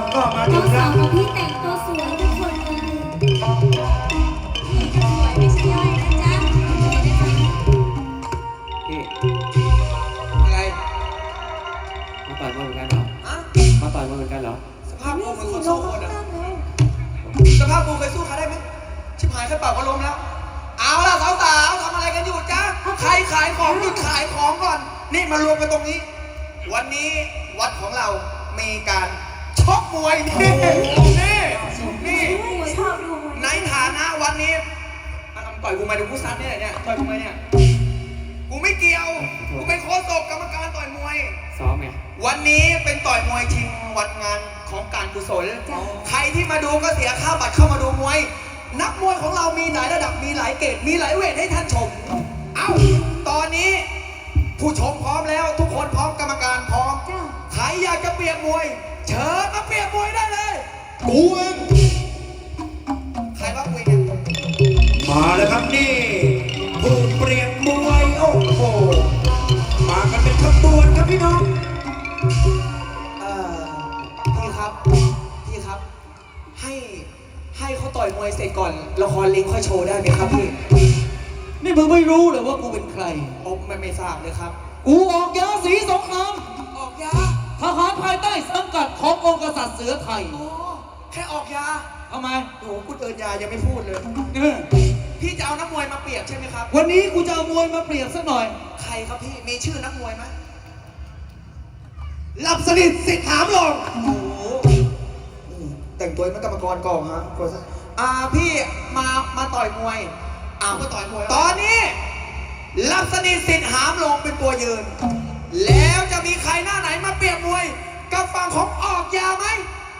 ทั้งสาแพี่แต่งตัวสวยทุกคนพี่ก็สวยไม่ใช่ย่อยนะจ๊ะพี่อะไรมาปาดมาเหมือนกันเหรออะมาปาดมาเหมือนกันเหรอสภาพกูคือนคคนอ่สภาพกูเคยสู้เขาได้ไหมชิบหายแค่ปากก็ลมแล้ว เอาละสาวๆทำอะไรกันอยู่จ๊ะ ใครขายของหยุขายของก่อน นี่มารวมกันตรงนี้ วันนี้วัดของเรามีการ ชกมวยนี่นี่นี่ชอบดูมวยในฐานะวันนี้อะต่อยกูมาดูกูซัดเนี่ยเนี่ยต่อยกูมาเนี่ยกูไม่เกี่ยว กูเป็นโค้ชศกกรรมการต่อยมวย ซ้อมไง วันนี้เป็นต่อยมวยชิงวันงานของการกุศล ใครที่มาดูก็เสียค่าบัตรเข้ามาดูมวย นักมวยของเรามีหลายระดับ มีหลายเกรด มีหลายเวทให้ท่านชม เอ้า ตอนนี้ผู้ชมพร้อมแล้ว ทุกคนพร้อมกรรมการพร้อมจ้าใครอยากจะเปรียบมวย เชิญมา เปรียบมวยได้เลยกูเองใครว่าคุยเนี่ยมาแล้วครับนี่ผู้เปลี่ยนมวยโอ้โหมากันเป็นขบวนครับพี่น้องเอ่อพี่ครับ พี่ครับ ให้ให้เขาต่อยมวยเสร็จก่อนละครลิงค่อยโชว์ได้ไหมครับพี่นี่มึงไม่รู้เหรอว่ากูเป็นใคร ผมไม่ไม่ทราบเลยครับ กูออกยาสีสงครามออกยาทหารภายใต้สังกัดขององค์ก ษัตริย์เสือไทยอ๋อแค่ออกยาทำไมโอ้โหกูเดินยายังไม่พูดเลย เออพี่จะเอานักมวยมาเปรียบใช่ไหมครับ วันนี้กูจะเอามวยมาเปรียบสักหน่อย ใครครับพี่ มีชื่อนักมวยไหมหลับสนิทสิทธิ์ถามลงโอ้โหอืมแต่งตัวเป็นกรรมกรกองฮะกลัวซะอ่าพี่มามาต่อยมวย อ้าวมาต่อยมวยตอนนี้หลับสนิทสิทธิ์หามลงเป็นตัวยืน แล้วจะมีใครหน้าไหนมาเปรียบมวย กับฝั่งของออกยาไหม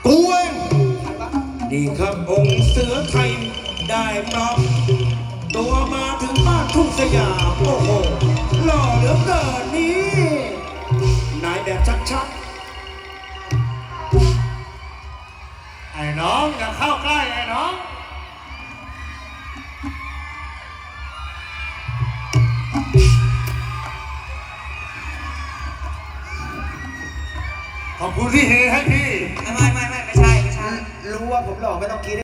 กูเองใครวะนี่ครับองค์เสือไทยได้ปลอมตัวมาถึงบ้านทุ่งสยามโอ้โหหล่อเหลือเกินนี่นายแบบชัดไอ้น้องอย่าเข้าใกล้ไอ้น้อง ขอบคุณที่เฮให้พี่ ไม่ไม่ไม่ไม่ใช่ไม่ใช่ รู้ว่าผมหล่อไม่ต้องคิด